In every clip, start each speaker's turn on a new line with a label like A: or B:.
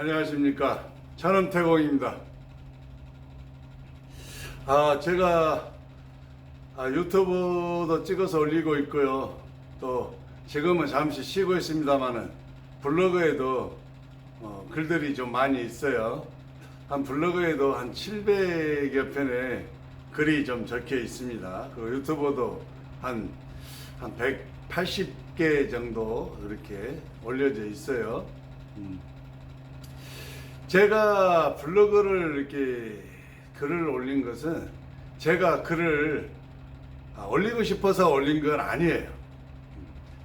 A: 안녕하십니까 천원태공입니다. 아 제가 아, 유튜브도 찍어서 올리고 있고요. 또 지금은 잠시 쉬고 있습니다만은 블로그에도 어, 글들이 좀 많이 있어요. 한 블로그에도 한 700여 편의 글이 좀 적혀 있습니다. 그 유튜브도 한, 한 180개 정도 이렇게 올려져 있어요. 음. 제가 블로그를 이렇게 글을 올린 것은 제가 글을 아, 올리고 싶어서 올린 건 아니에요.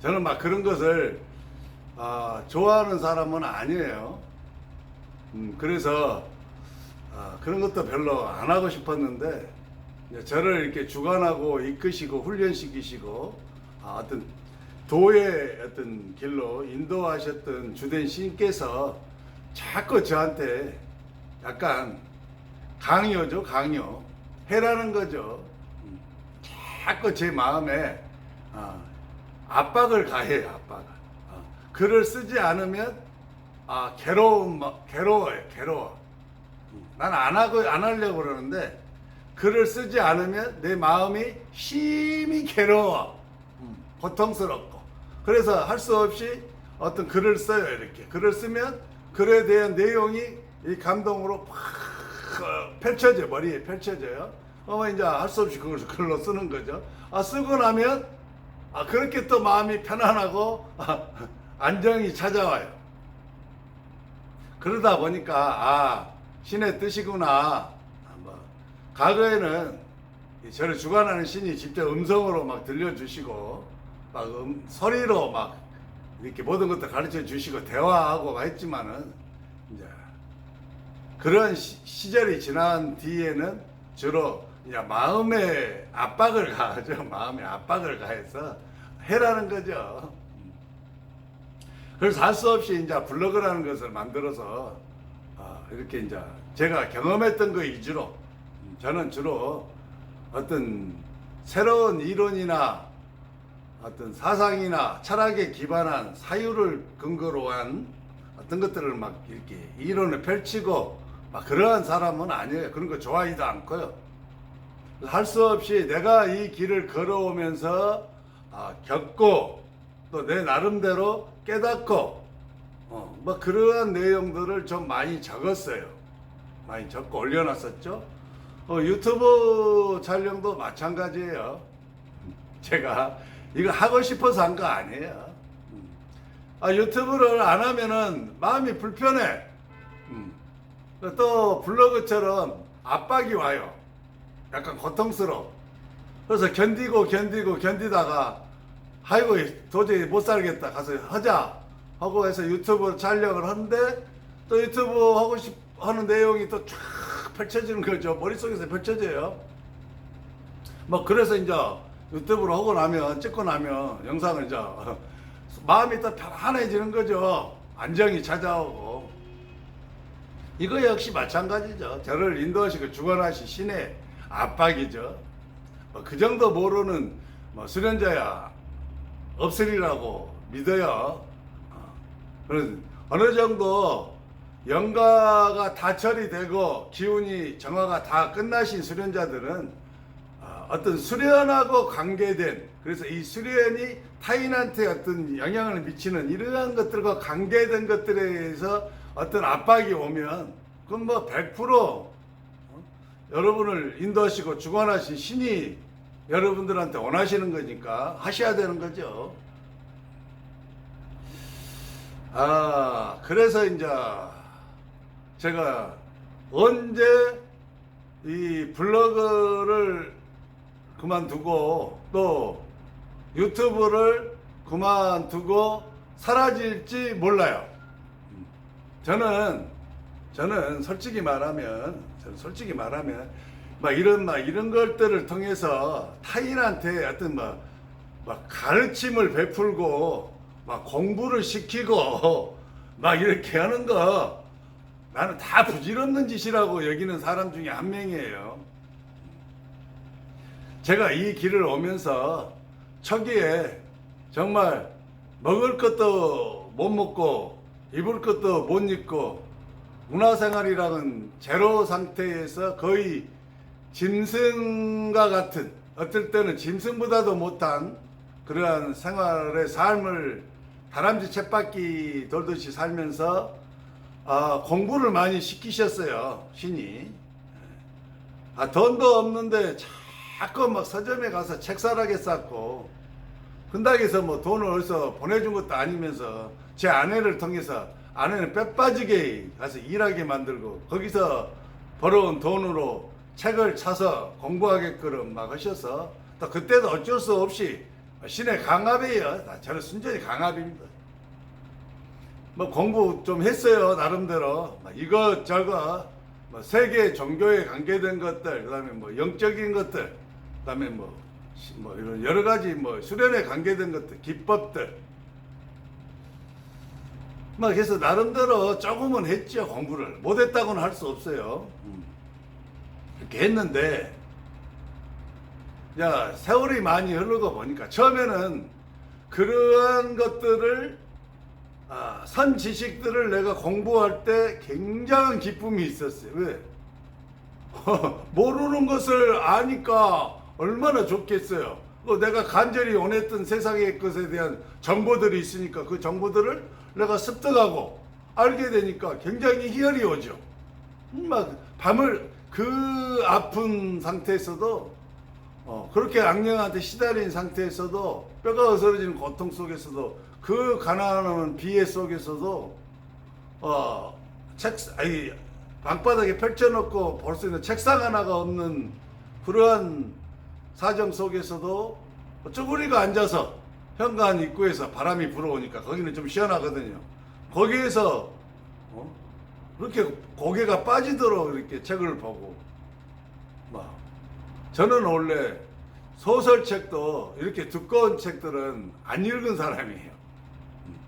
A: 저는 막 그런 것을 아, 좋아하는 사람은 아니에요. 음, 그래서 아, 그런 것도 별로 안 하고 싶었는데 저를 이렇게 주관하고 이끄시고 훈련시키시고 아, 어떤 도의 어떤 길로 인도하셨던 주된 신께서 자꾸 저한테 약간 강요죠 강요. 해라는 거죠. 음, 자꾸 제 마음에 아, 압박을 가해요 압박을. 아, 글을 쓰지 않으면 아 괴로움 괴로워요 괴로워. 난 안 하고 안 하려고 그러는데 글을 쓰지 않으면 내 마음이 심히 괴로워. 음, 고통스럽고. 그래서 할 수 없이 어떤 글을 써요 이렇게. 글을 쓰면 글에 대한 내용이 이 감동으로 팍 펼쳐져 머리에 펼쳐져요. 어 이제 할 수 없이 그걸 글로 쓰는 거죠. 아 쓰고 나면 아 그렇게 또 마음이 편안하고 아, 안정이 찾아와요. 그러다 보니까 아 신의 뜻이구나. 아, 뭐 과거에는 이 저를 주관하는 신이 직접 음성으로 막 들려주시고 막 음, 소리로 막 이렇게 모든 것들 가르쳐 주시고 대화하고 막 했지만은 이제 그런 시, 시절이 지난 뒤에는 주로 이제 마음의 압박을 가하죠. 마음의 압박을 가해서 해라는 거죠. 그래서 할 수 없이 이제 블로그라는 것을 만들어서 어, 이렇게 이제 제가 경험했던 거 위주로 음, 저는 주로 어떤 새로운 이론이나 어떤 사상이나 철학에 기반한 사유를 근거로 한 어떤 것들을 막 이렇게 이론을 펼치고 막 그러한 사람은 아니에요. 그런 거 좋아하지도 않고요. 할 수 없이 내가 이 길을 걸어오면서 아, 겪고 또 내 나름대로 깨닫고 어, 뭐 그러한 내용들을 좀 많이 적었어요. 많이 적고 올려놨었죠. 어, 유튜브 촬영도 마찬가지예요. 제가 이거 하고 싶어서 한 거 아니에요. 음. 아, 유튜브를 안 하면은 마음이 불편해. 음. 또 블로그처럼 압박이 와요. 약간 고통스러워. 그래서 견디고 견디고 견디다가 아이고 도저히 못 살겠다 가서 하자 하고 해서 유튜브 촬영을 하는데 또 유튜브 하고 싶 하는 내용이 또 쫙 펼쳐지는 거죠. 머릿속에서 펼쳐져요. 뭐 그래서 이제 유튜브로 하고 나면 찍고 나면 영상을 이제 마음이 또 편안해지는 거죠. 안정이 찾아오고 이거 역시 마찬가지죠. 저를 인도하시고 주관하신 신의 압박이죠. 뭐 그 정도 모르는 뭐 수련자야 없으리라고 믿어요. 어, 그런 어느 정도 영가가 다 처리되고 기운이 정화가 다 끝나신 수련자들은 어, 어떤 수련하고 관계된 그래서 이 수련이 타인한테 어떤 영향을 미치는 이러한 것들과 관계된 것들에 의해서 어떤 압박이 오면 그건 뭐 100% 어? 여러분을 인도하시고 주관하신 신이 여러분들한테 원하시는 거니까 하셔야 되는 거죠. 아, 그래서 이제 제가 언제 이 블로그를 그만두고 또 유튜브를 그만두고 사라질지 몰라요. 저는 저는 솔직히 말하면 저는 솔직히 말하면 막 이런 막 이런 것들을 통해서 타인한테 어떤 막, 막 가르침을 베풀고 막 공부를 시키고 막 이렇게 하는 거 나는 다 부질없는 짓이라고 여기는 사람 중에 한 명이에요. 제가 이 길을 오면서 초기에 정말 먹을 것도 못 먹고 입을 것도 못 입고 문화생활이랑은 제로 상태에서 거의 짐승과 같은 어떨 때는 짐승보다도 못한 그러한 생활의 삶을 다람쥐 쳇바퀴 돌듯이 살면서 아, 공부를 많이 시키셨어요 신이. 아, 돈도 없는데 자꾸 막 서점에 가서 책 사라게 쌓고 근당에서 뭐 돈을 어디서 보내준 것도 아니면서 제 아내를 통해서 아내는 뼈 빠지게 가서 일하게 만들고 거기서 벌어온 돈으로 책을 사서 공부하게끔 막 하셔서 또 그때도 어쩔 수 없이 신의 강압이에요. 다 저는 순전히 강압입니다. 뭐 공부 좀 했어요 나름대로 막 이것저것 뭐 세계 종교에 관계된 것들 그다음에 뭐 영적인 것들 그다음에 뭐, 시- 뭐 이런 여러 가지 뭐 수련에 관계된 것들 기법들 막 그래서 나름대로 조금은 했죠 공부를 못했다고는 할 수 없어요 음. 이렇게 했는데 야 세월이 많이 흐르고 보니까 처음에는 그러한 것들을 아, 선 지식들을 내가 공부할 때 굉장한 기쁨이 있었어요. 왜? 모르는 것을 아니까 얼마나 좋겠어요. 어, 내가 간절히 원했던 세상의 것에 대한 정보들이 있으니까 그 정보들을 내가 습득하고 알게 되니까 굉장히 희열이 오죠. 음, 막 밤을 그 아픈 상태에서도 어, 그렇게 악령한테 시달린 상태에서도 뼈가 어스러지는 고통 속에서도 그 가난한 비애 속에서도 어, 책 아니 방바닥에 펼쳐놓고 볼 수 있는 책상 하나가 없는 그러한 사정 속에서도 쭈구리가 앉아서 현관 입구에서 바람이 불어오니까 거기는 좀 시원하거든요. 거기에서 어? 그렇게 고개가 빠지도록 이렇게 책을 보고 막 저는 원래 소설책도 이렇게 두꺼운 책들은 안 읽은 사람이에요. 음.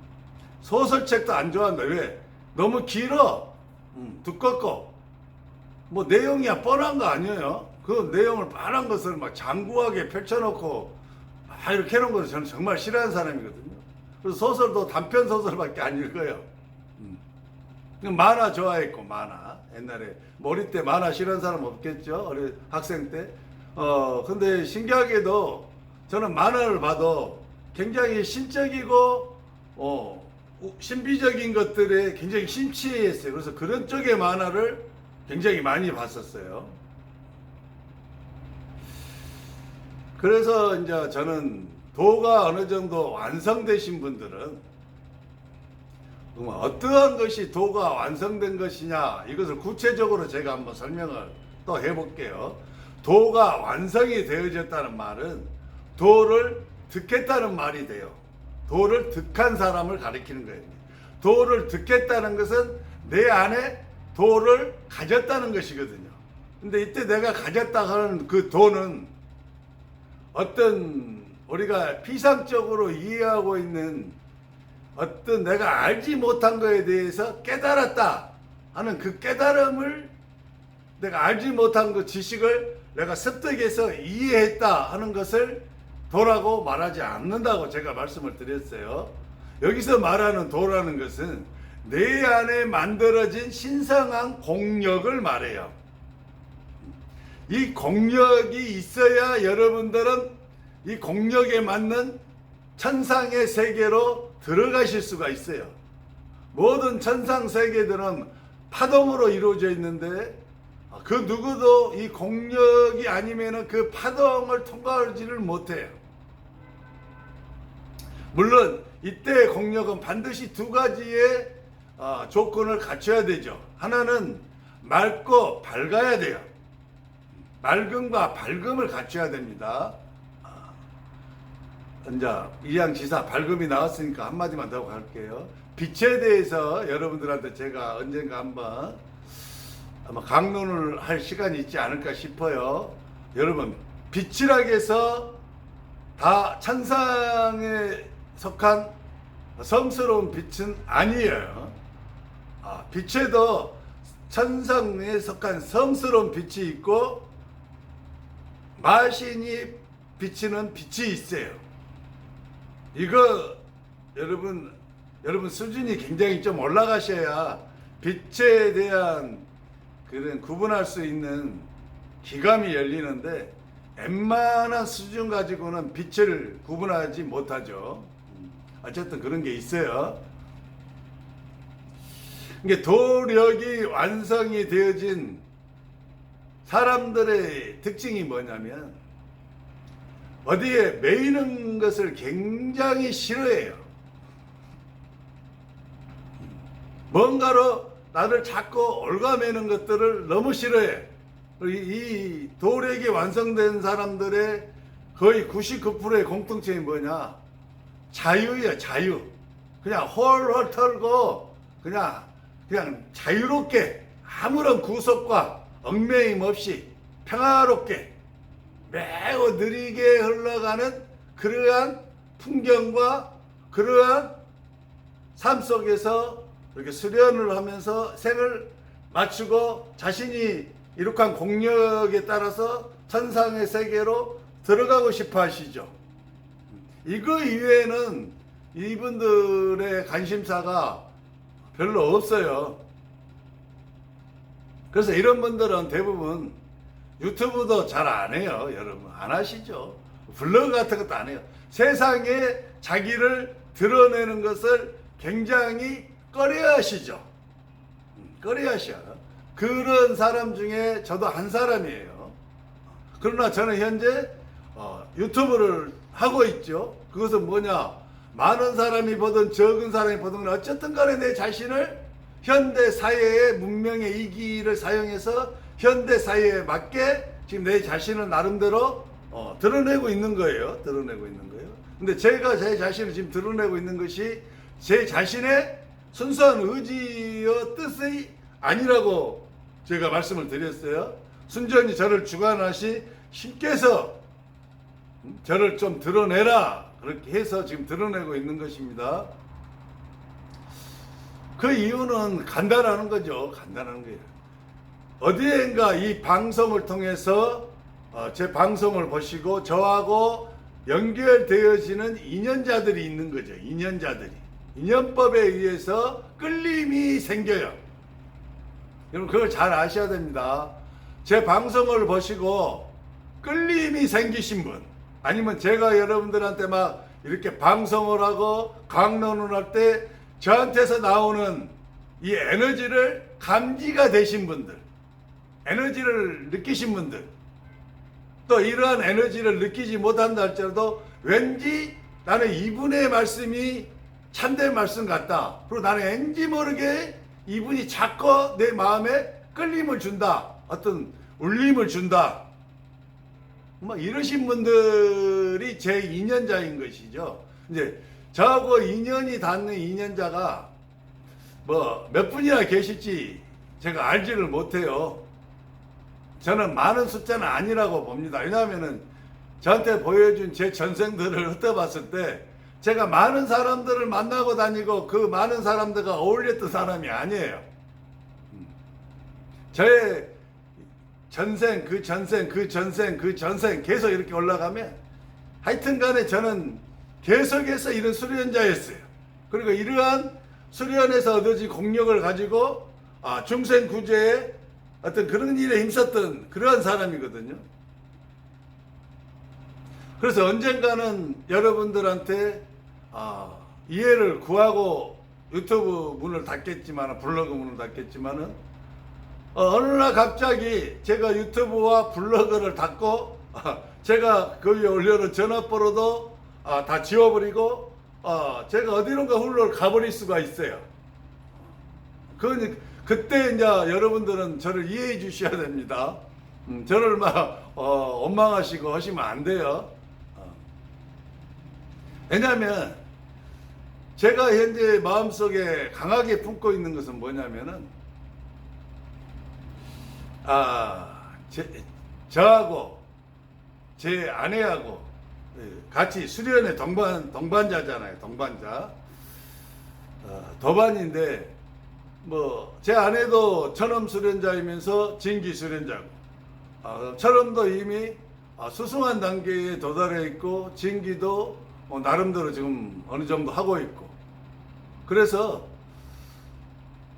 A: 소설책도 안 좋아한다. 왜? 너무 길어. 음, 두껍고. 뭐 내용이야 뻔한 거 아니에요. 그 내용을 뻔한 것을 막 장구하게 펼쳐놓고 막 이렇게 해놓은 것을 저는 정말 싫어하는 사람이거든요. 그래서 소설도 단편 소설밖에 안 읽어요. 음. 만화 좋아했고 만화 옛날에 머리 때 만화 싫어하는 사람 없겠죠 어리 학생 때. 어 근데 신기하게도 저는 만화를 봐도 굉장히 신적이고 어 우- 신비적인 것들에 굉장히 심취했어요. 그래서 그런 쪽의 만화를 굉장히 많이 봤었어요. 그래서 이제 저는 도가 어느 정도 완성되신 분들은 어떠한 것이 도가 완성된 것이냐 이것을 구체적으로 제가 한번 설명을 또 해볼게요. 도가 완성이 되어졌다는 말은 도를 득했다는 말이 돼요. 도를 득한 사람을 가리키는 거예요. 도를 득했다는 것은 내 안에 도를 가졌다는 것이거든요. 근데 이때 내가 가졌다 하는 그 도는 어떤 우리가 피상적으로 이해하고 있는 어떤 내가 알지 못한 거에 대해서 깨달았다 하는 그 깨달음을 내가 알지 못한 그 지식을 내가 습득해서 이해했다 하는 것을 도라고 말하지 않는다고 제가 말씀을 드렸어요. 여기서 말하는 도라는 것은 내 안에 만들어진 신성한 공력을 말해요. 이 공력이 있어야 여러분들은 이 공력에 맞는 천상의 세계로 들어가실 수가 있어요. 모든 천상 세계들은 파동으로 이루어져 있는데 그 누구도 이 공력이 아니면은 그 파동을 통과하지를 못해요. 물론 이때 공력은 반드시 두 가지의 어, 조건을 갖춰야 되죠. 하나는 맑고 밝아야 돼요. 맑음과 밝음을 갖춰야 됩니다. 아, 이제 이양지사 밝음이 나왔으니까 한마디만 더 할게요. 빛에 대해서 여러분들한테 제가 언젠가 한번 아마 강론을 할 시간이 있지 않을까 싶어요. 여러분 빛이라고 해서 다 천상에 속한 성스러운 빛은 아니에요. 아, 빛에도 천상에 속한 성스러운 빛이 있고 마신이 비치는 빛이 있어요. 이거 여러분 여러분 수준이 굉장히 좀 올라가셔야 빛에 대한 그런 구분할 수 있는 기감이 열리는데 웬만한 수준 가지고는 빛을 구분하지 못하죠. 음, 어쨌든 그런 게 있어요. 이게 도력이 완성이 되어진 사람들의 특징이 뭐냐면 어디에 매이는 것을 굉장히 싫어해요. 뭔가로 나를 자꾸 올가매는 것들을 너무 싫어해. 이, 이 도력이 완성된 사람들의 거의 99%의 공통점이 뭐냐? 자유야, 자유. 그냥 헐헐 털고 그냥 그냥 자유롭게 아무런 구속과 얽매임 없이 평화롭게 매우 느리게 흘러가는 그러한 풍경과 그러한 삶 속에서 이렇게 수련을 하면서 생을 맞추고 자신이 이룩한 공력에 따라서 천상의 세계로 들어가고 싶어 하시죠. 이거 이외에는 이분들의 관심사가 별로 없어요. 그래서 이런 분들은 대부분 유튜브도 잘 안 해요, 여러분. 안 하시죠. 블로그 같은 것도 안 해요. 세상에 자기를 드러내는 것을 굉장히 꺼려 하시죠. 음, 꺼려 하셔. 그런 사람 중에 저도 한 사람이에요. 그러나 저는 현재 어, 유튜브를 하고 있죠. 그것은 뭐냐? 많은 사람이 보든 적은 사람이 보든 어쨌든 간에 내 자신을 현대 사회의 문명의 이기를 사용해서 현대 사회에 맞게 지금 내 자신을 나름대로 어, 드러내고 있는 거예요. 드러내고 있는 거예요. 근데 제가 제 자신을 지금 드러내고 있는 것이 제 자신의 순수한 의지와 뜻이 아니라고 제가 말씀을 드렸어요. 순전히 저를 주관하시 신께서 저를 좀 드러내라 그렇게 해서 지금 드러내고 있는 것입니다. 그 이유는 간단한 거죠. 간단한 거예요. 어디엔가 이 방송을 통해서 어, 제 방송을 보시고 저하고 연결되어지는 인연자들이 있는 거죠. 인연자들이. 인연법에 의해서 끌림이 생겨요. 여러분 그걸 잘 아셔야 됩니다. 제 방송을 보시고 끌림이 생기신 분 아니면 제가 여러분들한테 막 이렇게 방송을 하고 강론을 할 때 저한테서 나오는 이 에너지를 감지가 되신 분들 에너지를 느끼신 분들 또 이러한 에너지를 느끼지 못한다 할지라도 왠지 나는 이분의 말씀이 참된 말씀 같다. 그리고 나는 왠지 모르게 이분이 자꾸 내 마음에 끌림을 준다. 어떤 울림을 준다. 뭐 이러신 분들이 제 인연자인 것이죠. 이제 저하고 인연이 닿는 인연자가 뭐 몇 분이나 계실지 제가 알지를 못해요. 저는 많은 숫자는 아니라고 봅니다. 왜냐하면은 저한테 보여준 제 전생들을 흩어봤을 때 제가 많은 사람들을 만나고 다니고 그 많은 사람들과 어울렸던 사람이 아니에요. 음. 저의 전생, 그 전생, 그 전생, 그 전생 계속 이렇게 올라가면 하여튼 간에 저는 계속해서 이런 수련자였어요. 그리고 이러한 수련에서 얻어진 공력을 가지고 아, 중생 구제에 어떤 그런 일에 힘썼던 그러한 사람이거든요. 그래서 언젠가는 여러분들한테 아, 이해를 구하고 유튜브 문을 닫겠지만 블로그 문을 닫겠지만은 어, 느날 갑자기 제가 유튜브와 블로그를 닫고 아, 제가 거기에 올려놓은 전화번호도 아, 다 지워버리고 아, 제가 어디론가 훌러 가버릴 수가 있어요. 그 그때 이제 여러분들은 저를 이해해 주셔야 됩니다. 음, 저를 막 어, 원망하시고 하시면 안 돼요. 어. 왜냐하면 제가 현재 마음속에 강하게 품고 있는 것은 뭐냐면은 아, 제, 저하고 제 아내하고 예, 같이 수련회 동반 동반자잖아요. 동반자. 어, 도반인데 뭐 제 아내도 천엄 수련자이면서 진기 수련자고 아, 천엄도 이미 아, 수승한 단계에 도달해 있고 진기도 뭐 나름대로 지금 어느 정도 하고 있고 그래서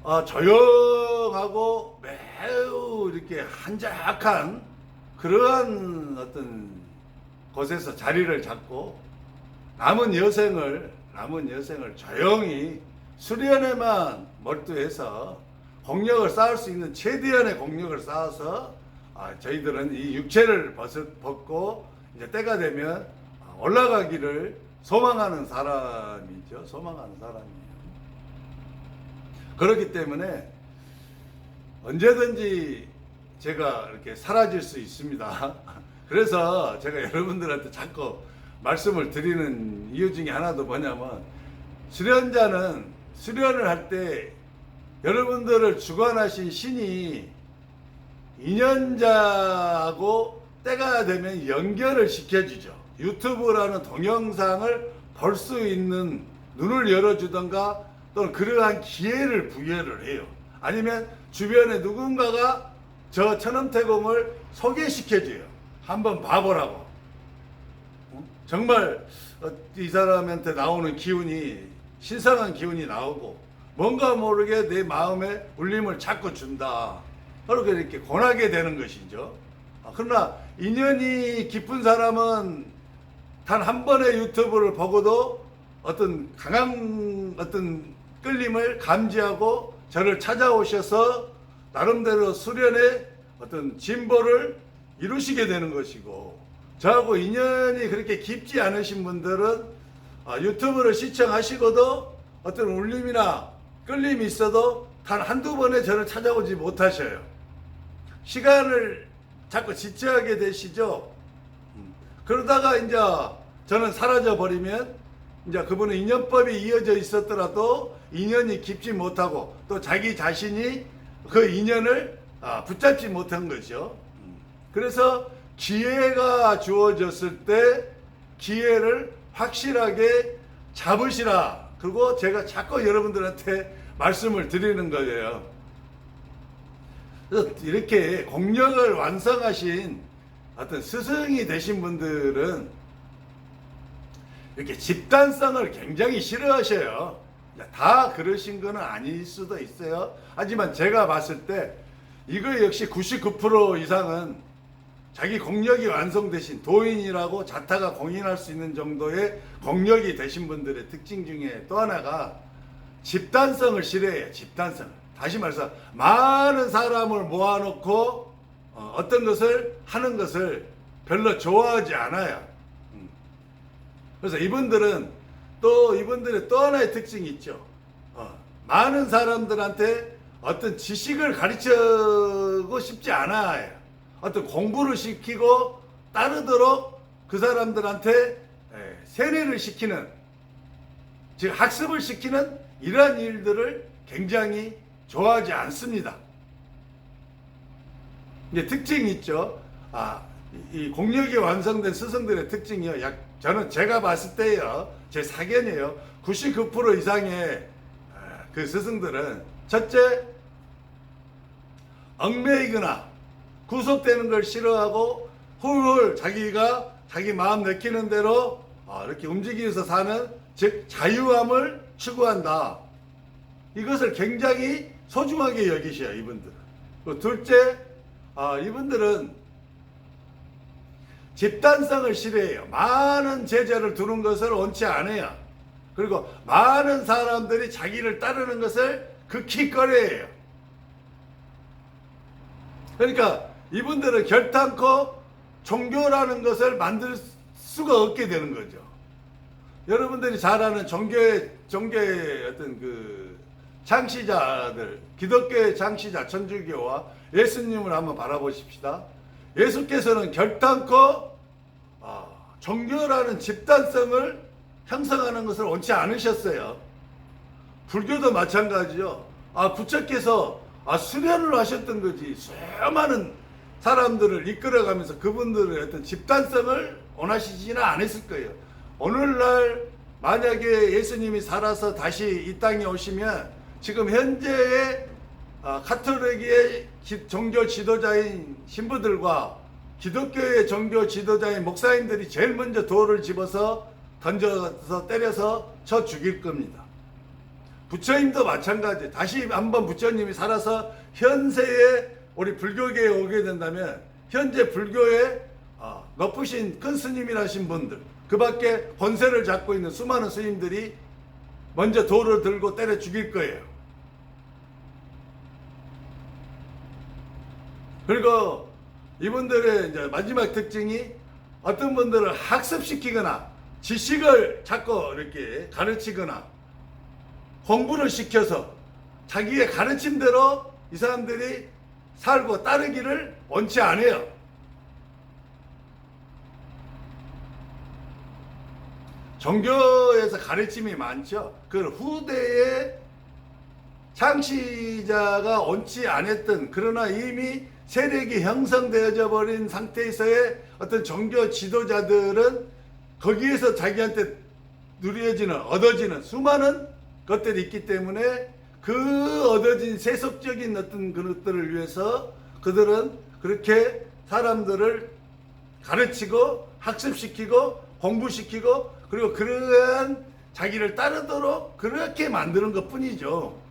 A: 어, 조용하고 매우 이렇게 한적한 그러한 어떤 곳에서 자리를 잡고 남은 여생을 남은 여생을 조용히 수련에만 몰두해서 공력을 쌓을 수 있는 최대한의 공력을 쌓아서 아, 저희들은 이 육체를 벗어, 벗고 이제 때가 되면 아, 올라가기를 소망하는 사람이죠. 소망하는 사람이에요. 그렇기 때문에 언제든지 제가 이렇게 사라질 수 있습니다. 그래서 제가 여러분들한테 자꾸 말씀을 드리는 이유 중에 하나도 뭐냐면 수련자는 수련을 할 때 여러분들을 주관하신 신이 인연자하고 때가 되면 연결을 시켜주죠. 유튜브라는 동영상을 볼 수 있는 눈을 열어주던가 또는 그러한 기회를 부여를 해요. 아니면 주변에 누군가가 저 천음태공을 소개시켜줘요. 한번 봐보라고. 어? 정말 어, 이 사람한테 나오는 기운이 신성한 기운이 나오고 뭔가 모르게 내 마음에 울림을 자꾸 준다. 그렇게 이렇게 권하게 되는 것이죠. 아, 그러나 인연이 깊은 사람은 단 한 번의 유튜브를 보고도 어떤 강한 어떤 끌림을 감지하고 저를 찾아오셔서 나름대로 수련의 어떤 진보를 이루시게 되는 것이고 저하고 인연이 그렇게 깊지 않으신 분들은 아, 유튜브를 시청하시고도 어떤 울림이나 끌림이 있어도 단 한두 번에 저를 찾아오지 못하셔요. 시간을 자꾸 지체하게 되시죠. 음. 그러다가 이제 저는 사라져 버리면 이제 그분은 인연법이 이어져 있었더라도 인연이 깊지 못하고 또 자기 자신이 그 인연을 아, 붙잡지 못한 거죠. 음. 그래서 기회가 주어졌을 때 기회를 확실하게 잡으시라. 그리고 제가 자꾸 여러분들한테 말씀을 드리는 거예요. 이렇게 공력을 완성하신 어떤 스승이 되신 분들은 이렇게 집단성을 굉장히 싫어하셔요. 다 그러신 거는 아닐 수도 있어요. 하지만 제가 봤을 때 이거 역시 99% 이상은 자기 공력이 완성되신 도인이라고 자타가 공인할 수 있는 정도의 공력이 되신 분들의 특징 중에 또 하나가 집단성을 싫어해요. 집단성. 다시 말해서 많은 사람을 모아놓고 어, 어떤 것을 하는 것을 별로 좋아하지 않아요. 음. 그래서 이분들은 또 이분들의 또 하나의 특징이 있죠. 어, 많은 사람들한테 어떤 지식을 가르치고 싶지 않아요. 어떤 공부를 시키고 따르도록 그 사람들한테 에, 세뇌를 시키는 즉 학습을 시키는 이러한 일들을 굉장히 좋아하지 않습니다. 이제 특징이 있죠. 아, 이- 이 공력이 완성된 스승들의 특징이요. 약 저는 제가 봤을 때요. 제 사견이에요. 99% 이상의 아, 그 스승들은 첫째 얽매이거나 구속되는 걸 싫어하고 훌훌 자기가 자기 마음 내키는 대로 아, 이렇게 움직이면서 사는 즉 자유함을 추구한다. 이것을 굉장히 소중하게 여기셔요 이분들은. 그 둘째, 아, 이분들은 집단성을 싫어해요. 많은 제자를 두는 것을 원치 않아요. 그리고 많은 사람들이 자기를 따르는 것을 극히 꺼려해요. 그러니까 이분들은 결단코 종교라는 것을 만들 수가 없게 되는 거죠. 여러분들이 잘 아는 종교의 종교의 어떤 그 창시자들, 기독교의 창시자 천주교와 예수님을 한번 바라보십시다. 예수께서는 결단코 아, 종교라는 집단성을 형성하는 것을 원치 않으셨어요. 불교도 마찬가지요. 아, 부처께서 아, 수련을 하셨던 거지. 수많은 사람들을 이끌어가면서 그분들의 어떤 집단성을 원하시지는 않았을 거예요. 오늘날 만약에 예수님이 살아서 다시 이 땅에 오시면 지금 현재의 아, 카톨릭의 기- 종교 지도자인 신부들과 기독교의 종교 지도자인 목사님들이 제일 먼저 돌을 집어서 던져서 때려서 쳐 죽일 겁니다. 부처님도 마찬가지. 다시 한번 부처님이 살아서 현세에 우리 불교계에 오게 된다면 현재 불교에 아, 높으신 큰 스님이라신 분들 그 밖에 권세를 잡고 있는 수많은 스님들이 먼저 돌을 들고 때려 죽일 거예요. 그리고 이분들의 이제 마지막 특징이 어떤 분들을 학습시키거나 지식을 자꾸 이렇게 가르치거나 공부를 시켜서 자기의 가르침대로 이 사람들이 살고 따르기를 원치 않아요. 종교에서 가르침이 많죠. 그 후대에 창시자가 원치 않았던 그러나 이미 세력이 형성되어져 버린 상태에서의 어떤 종교 지도자들은 거기에서 자기한테 누려지는 얻어지는 수많은 것들이 있기 때문에 그 얻어진 세속적인 어떤 그것들을 위해서 그들은 그렇게 사람들을 가르치고 학습시키고 공부시키고 그리고 그러한 자기를 따르도록 그렇게 만드는 것 뿐이죠.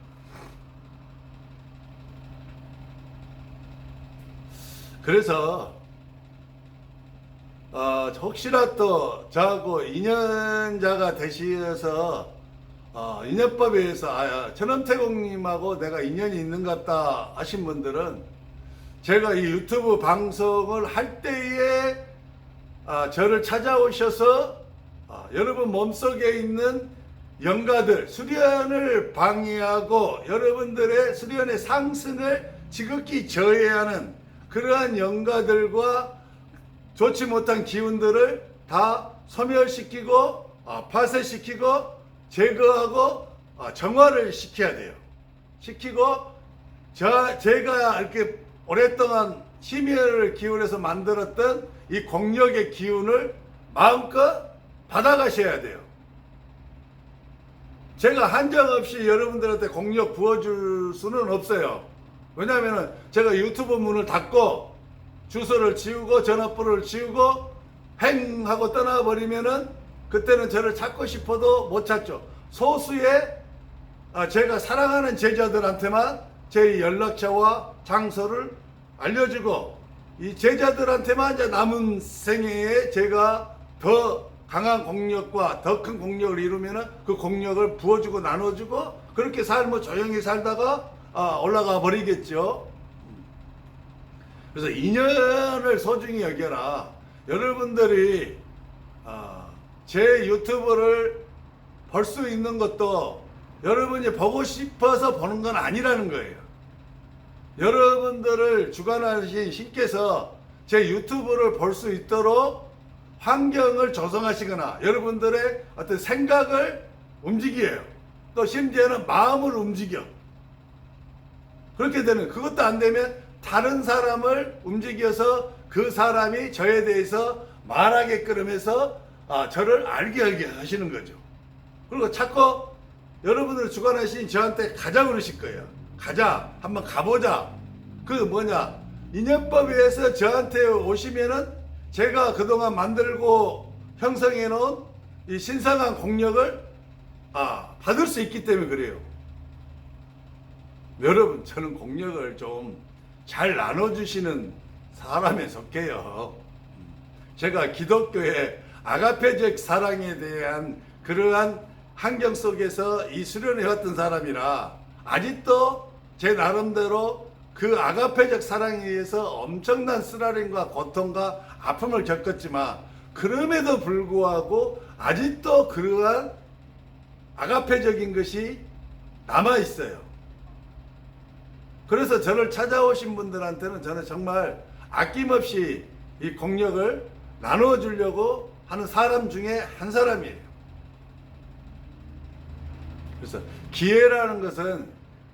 A: 그래서 어, 혹시나 또 저하고 인연자가 되시어서 어, 인연법에 의해서 아, 천원태공님하고 내가 인연이 있는 것 같다 하신 분들은 제가 이 유튜브 방송을 할 때에 아, 저를 찾아오셔서 아, 여러분 몸속에 있는 영가들 수련을 방해하고 여러분들의 수련의 상승을 지극히 저해하는 그러한 영가들과 좋지 못한 기운들을 다 소멸시키고 아, 파쇄시키고 제거하고 아, 정화를 시켜야 돼요. 시키고 저 제가 이렇게 오랫동안 심혈을 기울여서 만들었던 이 공력의 기운을 마음껏 받아가셔야 돼요. 제가 한정 없이 여러분들한테 공력 부어줄 수는 없어요. 왜냐하면 제가 유튜브 문을 닫고 주소를 지우고 전화번호를 지우고 행 하고 떠나버리면은 그때는 저를 찾고 싶어도 못 찾죠. 소수의 아, 제가 사랑하는 제자들한테만 제 연락처와 장소를 알려주고 이 제자들한테만 이제 남은 생애에 제가 더 강한 공력과 더 큰 공력을 이루면은 그 공력을 부어주고 나눠주고 그렇게 삶을 조용히 살다가 아, 올라가 버리겠죠. 그래서 인연을 소중히 여겨라. 여러분들이 아, 제 유튜브를 볼 수 있는 것도 여러분이 보고 싶어서 보는 건 아니라는 거예요. 여러분들을 주관하신 신께서 제 유튜브를 볼 수 있도록 환경을 조성하시거나 여러분들의 어떤 생각을 움직여요. 또 심지어는 마음을 움직여. 그렇게 되는 그것도 안 되면 다른 사람을 움직여서 그 사람이 저에 대해서 말하게끔 해서 아, 저를 알게 알게 하시는 거죠. 그리고 자꾸 여러분들 주관하신 저한테 가자 그러실 거예요. 가자. 한번 가보자. 그 뭐냐. 인연법에 의해서 저한테 오시면은 제가 그동안 만들고 형성해 놓은 이 신성한 공력을 아, 받을 수 있기 때문에 그래요. 여러분, 저는 공력을 좀 잘 나눠주시는 사람에 속해요. 제가 기독교의 아가페적 사랑에 대한 그러한 환경 속에서 이 수련해왔던 사람이라 아직도 제 나름대로 그 아가페적 사랑에 의해서 엄청난 쓰라림과 고통과 아픔을 겪었지만 그럼에도 불구하고 아직도 그러한 아가페적인 것이 남아 있어요. 그래서 저를 찾아오신 분들한테는 저는 정말 아낌없이 이 공력을 나누어 주려고 하는 사람 중에 한 사람이에요. 그래서 기회라는 것은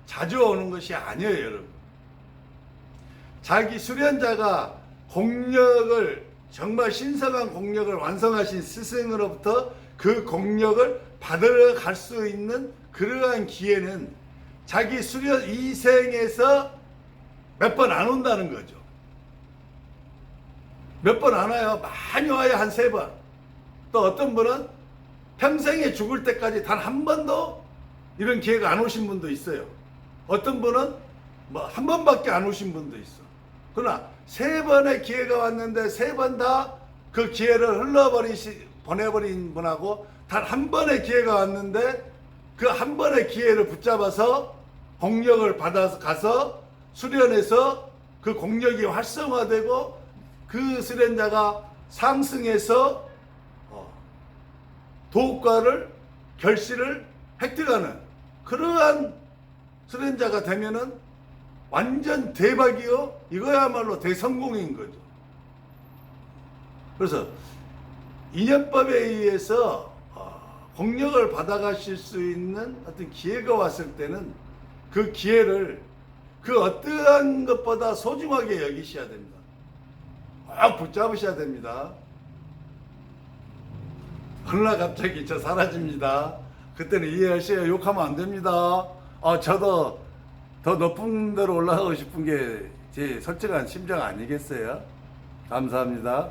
A: 자주 오는 것이 아니에요, 여러분. 자기 수련자가 공력을 정말 신성한 공력을 완성하신 스승으로부터 그 공력을 받으러 갈 수 있는 그러한 기회는 자기 수련 이 생에서 몇 번 안 온다는 거죠. 몇 번 안 와요. 많이 와요. 한 세 번. 또 어떤 분은 평생에 죽을 때까지 단 한 번도 이런 기회가 안 오신 분도 있어요. 어떤 분은 뭐 한 번밖에 안 오신 분도 있어. 그러나 세 번의 기회가 왔는데 세 번 다 그 기회를 흘러버리시 보내버린 분하고 단 한 번의 기회가 왔는데 그 한 번의 기회를 붙잡아서 공력을 받아서 가서 수련해서 그 공력이 활성화되고 그 수련자가 상승해서 어, 도업과를 결실을 획득하는 그러한 수련자가 되면은 완전 대박이요. 이거야말로 대성공인 거죠. 그래서 인연법에 의해서 어, 공력을 받아가실 수 있는 어떤 기회가 왔을 때는 그 기회를 그 어떠한 것보다 소중하게 여기셔야 됩니다. 꼭 붙잡으셔야 됩니다. 그러나 갑자기 저 사라집니다. 그때는 이해하셔야 욕하면 안 됩니다. 아, 저도 더 높은 데로 올라가고 싶은 게 제 솔직한 심정 아니겠어요? 감사합니다.